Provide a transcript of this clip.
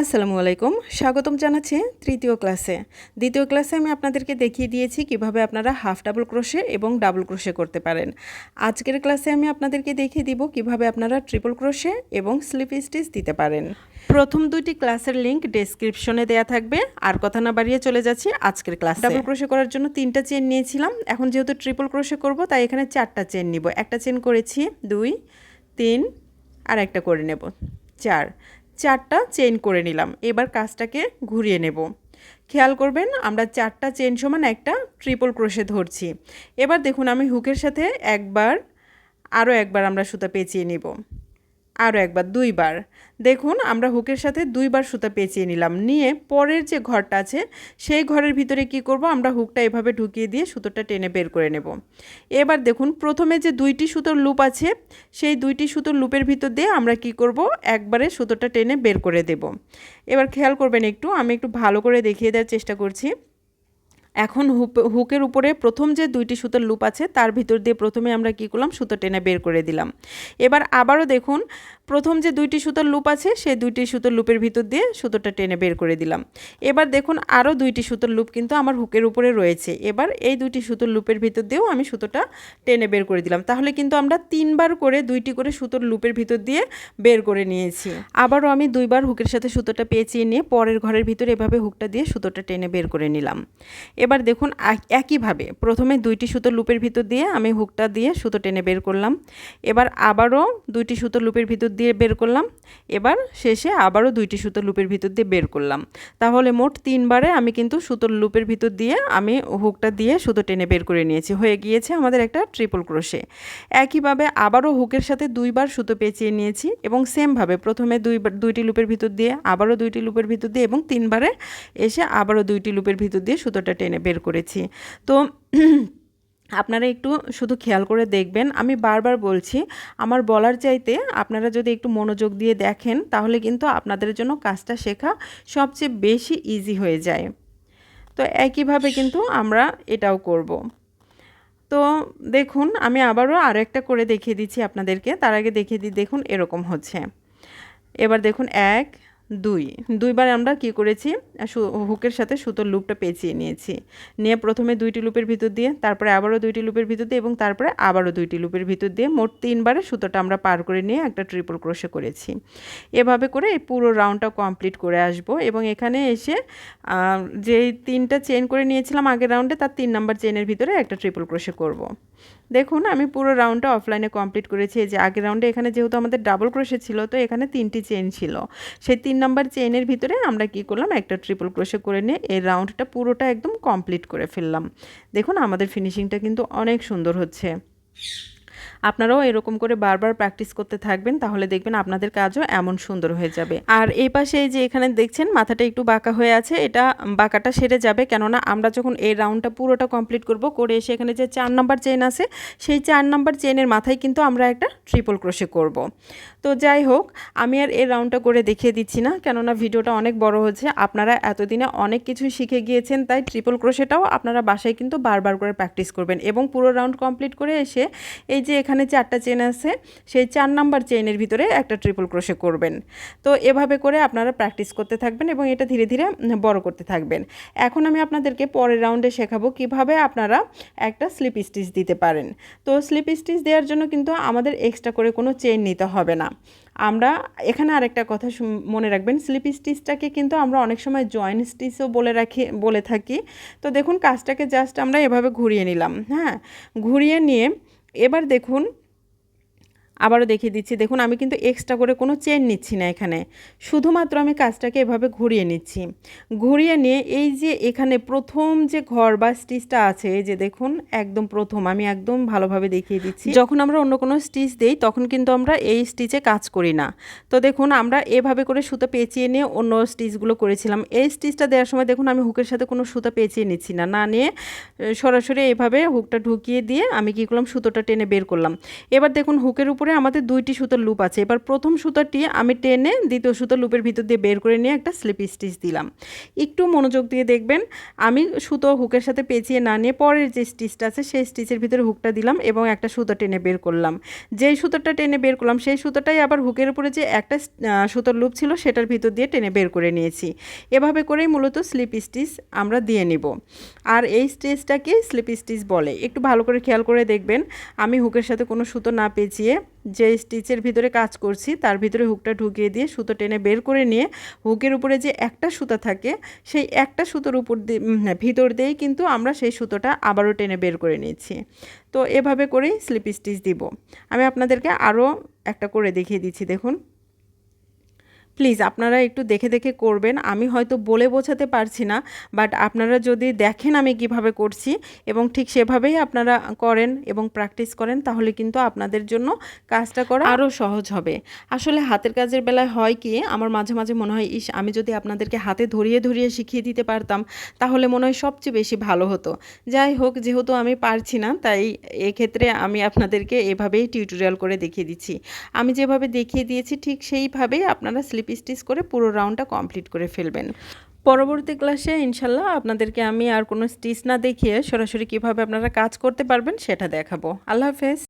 আসসালামু আলাইকুম, স্বাগতম জানাচ্ছি তৃতীয় ক্লাসে। দ্বিতীয় ক্লাসে আমি আপনাদেরকে দেখিয়ে দিয়েছি কীভাবে আপনারা হাফ ডাবল ক্রোশে এবং ডাবল ক্রোশে করতে পারেন। আজকের ক্লাসে আমি আপনাদেরকে দেখিয়ে দিব কীভাবে আপনারা ট্রিপল ক্রোশে এবং স্লিপ স্টিচ দিতে পারেন। প্রথম দুইটি ক্লাসের লিঙ্ক ডেসক্রিপশনে দেয়া থাকবে। আর কথা না বাড়িয়ে চলে যাচ্ছি আজকের ক্লাস। ডাবল ক্রোশে করার জন্য তিনটা চেন নিয়েছিলাম। এখন যেহেতু ট্রিপল ক্রোশে করব, তাই এখানে চারটা চেন নিব। একটা চেন করেছি, দুই, তিন, আর একটা করে নেব। চার চারটা চেন করে নিলাম। এবার কাজটাকে ঘুরিয়ে নেব। খেয়াল করবেন, আমরা চারটা চেন সমান একটা ট্রিপল ক্রোশে ধরছি। এবার দেখুন, আমি হুকের সাথে একবার আরও একবার আমরা সুতা পেঁচিয়ে নিব। আরও একবার, দুইবার। দেখুন, আমরা হুকের সাথে দুইবার সুতা পেঁচিয়ে নিলাম। নিয়ে পরের যে ঘরটা আছে, সেই ঘরের ভিতরে কি করব, আমরা হুকটা এভাবে ঢুকিয়ে দিয়ে সুতোটা টেনে বের করে নেব। এবার দেখুন, প্রথমে যে দুইটি সুতোর লুপ আছে, সেই দুইটি সুতোর লুপের ভিতর দিয়ে আমরা কি করব, একবারে সুতোটা টেনে বের করে দেব। এবার খেয়াল করবেন একটু, আমি একটু ভালো করে দেখিয়ে দেওয়ার চেষ্টা করছি। এখন হুকের উপরে প্রথম যে দুইটি সুতোর লুপ আছে, তার ভিতর দিয়ে প্রথমে আমরা কী করলাম? সুতো টেনে বের করে দিলাম। এবার আবারও দেখুন প্রথম যে দুইটি সুতোর লুপ আছে, সেই দুইটি সুতোর লুপের ভিতর দিয়ে সুতোটা টেনে বের করে দিলাম। এবার দেখুন আরও দুইটি সুতোর লুপ কিন্তু আমার হুকের উপরে রয়েছে। এবার এই দুইটি সুতোর লুপের ভিতর দিয়েও আমি সুতোটা টেনে বের করে দিলাম। তাহলে কিন্তু আমরা তিনবার করে দুইটি করে সুতোর লুপের ভিতর দিয়ে বের করে নিয়েছি। আবারও আমি দুইবার হুকের সাথে সুতোটা পেঁচিয়ে নিয়ে পরের ঘরের ভিতরে এভাবে হুকটা দিয়ে সুতোটা টেনে বের করে নিলাম। এবার দেখুন একইভাবে প্রথমে দুইটি সুতোর লুপের ভিতর দিয়ে আমি হুকটা দিয়ে সুতো টেনে বের করলাম। এবার আবারও দুইটি সুতোর লুপের ভিতর দিয়ে বের করলাম। এবার শেষে আবারও দুইটি সুতোর লুপের ভিতর দিয়ে বের করলাম। তাহলে মোট তিনবারে আমি কিন্তু সুতোর লুপের ভিতর দিয়ে আমি হুকটা দিয়ে সুতো টেনে বের করে নিয়েছি। হয়ে গিয়েছে আমাদের একটা ট্রিপল ক্রোশে একইভাবে আবারও হুকের সাথে দুইবার সুতো পেঁচিয়ে নিয়েছি এবং সেমভাবে প্রথমে দুইবার দুইটি লুপের ভিতর দিয়ে, আবারও দুইটি লুপের ভিতর দিয়ে এবং তিনবারে এসে আবারও দুইটি লুপের ভিতর দিয়ে সুতোটা টেনে বের করেছি। তো আপনারা একটু শুধু খেয়াল করে দেখবেন। আমি বারবার বলছি, আমার বলার চাইতে আপনারা যদি একটু মনোযোগ দিয়ে দেখেন, তাহলে কিন্তু আপনাদের জন্য কাজটা শেখা সবচেয়ে বেশি ইজি হয়ে যায়। তো একইভাবে কিন্তু আমরা এটাও করব। তো দেখুন, আমি আবারও আরও একটা করে দেখিয়ে দিচ্ছি আপনাদেরকে। তার আগে দেখিয়ে দিই, দেখুন এরকম হচ্ছে। এবার দেখুন, এক দুই। দুইবার আমরা কি করেছি? হুকের সাথে সুতোর লুপটা পেঁচিয়ে নিয়েছি। নিয়ে প্রথমে দুইটি লুপের ভিতর দিয়ে, তারপরে আবারও দুইটি লুপের ভিতর দিয়ে এবং তারপরে আবারও দুইটি লুপের ভিতর দিয়ে মোট তিনবারে সুতোটা আমরা পার করে নিয়ে একটা ট্রিপল ক্রোশে করেছি। এভাবে করে এই পুরো রাউন্ডটা কমপ্লিট করে আসব এবং এখানে এসে যে তিনটা চেন করে নিয়েছিলাম আগের রাউন্ডে তার তিন নাম্বার চেনের ভিতরে একটা ট্রিপল ক্রোশে করব। দেখুন, আমি পুরো রাউন্ডটা অফলাইনে কমপ্লিট করেছি। যে আগের রাউন্ডে এখানে যেহেতু আমাদের ডাবল ক্রোশে ছিল, তো এখানে তিনটি চেন ছিল। সেই তিন নাম্বার চেনের ভিতরে আমরা কি করলাম? একটা ট্রিপল ক্রোশে করে নিয়ে এই রাউন্ডটা পুরোটা একদম কমপ্লিট করে ফেললাম। দেখুন, আমাদের ফিনিশিংটা কিন্তু অনেক সুন্দর হচ্ছে। আপনারাও এরকম করে বারবার প্র্যাকটিস করতে থাকবেন, তাহলে দেখবেন আপনাদের কাজও এমন সুন্দর হয়ে যাবে। আর এই পাশে যে এখানে দেখছেন, মাথাটা একটু বাঁকা হয়ে আছে, এটা বাঁকাটা সেরে যাবে, কেননা আমরা যখন এই রাউন্ডটা পুরোটা কমপ্লিট করব, করে এসে এখানে যে চার নাম্বার চেন আছে, সেই চার নাম্বার চেনের মাথায় কিন্তু আমরা একটা ট্রিপল ক্রোশে করব। তো যাই হোক, আমি আর এই রাউন্ডটা করে দেখিয়ে দিচ্ছি না, কেননা ভিডিওটা অনেক বড় হচ্ছে আপনারা এতদিনে অনেক কিছু শিখে গিয়েছেন, তাই ট্রিপল ক্রোশেটাও আপনারা বাসায় কিন্তু বারবার করে প্র্যাকটিস করবেন এবং পুরো রাউন্ড কমপ্লিট করে এসে এই যে এখানে চারটা চেন আছে, সেই চার নাম্বার চেনের ভিতরে একটা ট্রিপল ক্রোশে করবেন। তো এভাবে করে আপনারা প্র্যাকটিস করতে থাকবেন এবং এটা ধীরে ধীরে বড় করতে থাকবেন। এখন আমি আপনাদেরকে পরের রাউন্ডে শেখাবো কীভাবে আপনারা একটা স্লিপ স্টিচ দিতে পারেন। তো স্লিপ স্টিচ দেওয়ার জন্য কিন্তু আমাদের এক্সট্রা করে কোনো চেন নিতে হবে না। আমরা এখানে আরেকটা কথা মনে রাখবেন স্লিপ স্টিচটাকে কিন্তু আমরা অনেক সময় জয়েন্ট স্টিচও বলে রাখি, বলে থাকি। তো দেখুন, কাজটাকে জাস্ট আমরা এভাবে ঘুরিয়ে নিলাম হ্যাঁ? ঘুরিয়ে নিয়ে এবার দেখুন আবারও দেখিয়ে দিচ্ছি। দেখুন, আমি কিন্তু এক্সট্রা করে কোনো চেন নিচ্ছি না এখানে। শুধুমাত্র আমি কাজটাকে এভাবে ঘুরিয়ে নিচ্ছি। ঘুরিয়ে নিয়ে এই যে এখানে প্রথম যে ঘর বা স্টিচটা আছে যে দেখুন, একদম প্রথম, আমি একদম ভালোভাবে দেখিয়ে দিচ্ছি। যখন আমরা অন্য কোনো স্টিচ দিই, তখন কিন্তু আমরা এই স্টিচে কাজ করি না। তো দেখুন, আমরা এভাবে করে সুতো পেঁচিয়ে নিয়ে অন্য স্টিচগুলো করেছিলাম। এই স্টিচটা দেওয়ার সময় দেখুন, আমি হুকের সাথে কোনো সুতো পেঁচিয়ে নিচ্ছি না। না নিয়ে, সরাসরি এভাবে হুকটা ঢুকিয়ে দিয়ে আমি কী করলাম, সুতোটা টেনে বের করলাম। এবার দেখুন হুকের উপরে করে আমাদের দুইটি সুতোর লুপ আছে। এবার প্রথম সুতোটি আমি টেনে দ্বিতীয় সুতোর লুপের ভিতর দিয়ে বের করে নিয়ে একটা স্লিপ স্টিচ দিলাম। একটু মনোযোগ দিয়ে দেখবেন, আমি সুতো হুকের সাথে পেঁচিয়ে না নিয়ে পরের যে স্টিচটা আছে, সেই স্টিচের ভিতরে হুকটা দিলাম এবং একটা সুতো টেনে বের করলাম। যেই সুতোটা টেনে বের করলাম, সেই সুতোটাই আবার হুকের উপরে যে একটা সুতোর লুপ ছিল, সেটার ভিতর দিয়ে টেনে বের করে নিয়েছি। এভাবে করেই মূলত স্লিপ স্টিচ আমরা দিয়ে নিব। আর এই স্টিচটাকে স্লিপ স্টিচ বলে। একটু ভালো করে খেয়াল করে দেখবেন, আমি হুকের সাথে কোনো সুতো না পেঁচিয়ে যে স্টিচের ভিতরে কাজ করছি, তার ভিতরে হুকটা ঢুকিয়ে দিয়ে সুতো টেনে বের করে নিয়ে হুকের উপরে যে একটা সুতা থাকে, সেই একটা সুতোর উপর ভিতর দিয়েই কিন্তু আমরা সেই সুতোটা আবারও টেনে বের করে নিয়েছি। তো এভাবে করেই স্লিপ স্টিচ দিব। আমি আপনাদেরকে আরও একটা করে দেখিয়ে দিচ্ছি, দেখুন। প্লিজ আপনারা একটু দেখে দেখে করবেন। আমি হয়তো বলে বোঝাতে পারছি না বাট আপনারা যদি দেখেন আমি কীভাবে করছি এবং ঠিক সেভাবেই আপনারা করেন এবং প্র্যাকটিস করেন, তাহলে কিন্তু আপনাদের জন্য কাজটা করা আরও সহজ হবে। আসলে হাতের কাজের বেলায় হয় কি, আমার মাঝে মাঝে মনে হয়, ইস, আমি যদি আপনাদেরকে হাতে ধরিয়ে ধরিয়ে শিখিয়ে দিতে পারতাম, তাহলে মনে হয় সবচেয়ে বেশি ভালো হতো। যাই হোক, যেহেতু আমি পারছি না, তাই এক্ষেত্রে আমি আপনাদেরকে এভাবেই টিউটোরিয়াল করে দেখিয়ে দিচ্ছি। আমি যেভাবে দেখিয়ে দিয়েছি, ঠিক সেইভাবেই আপনারা স্লিপ স্টিচ করে পুরো রাউন্ডটা কমপ্লিট করে ফেলবেন। পরবর্তী ক্লাসে ইনশাল্লাহ আপনাদেরকে আমি আর কোনো স্টিচ না দেখিয়ে সরাসরি কীভাবে আপনারা কাজ করতে পারবেন সেটা দেখাবো। আল্লাহ হাফেজ।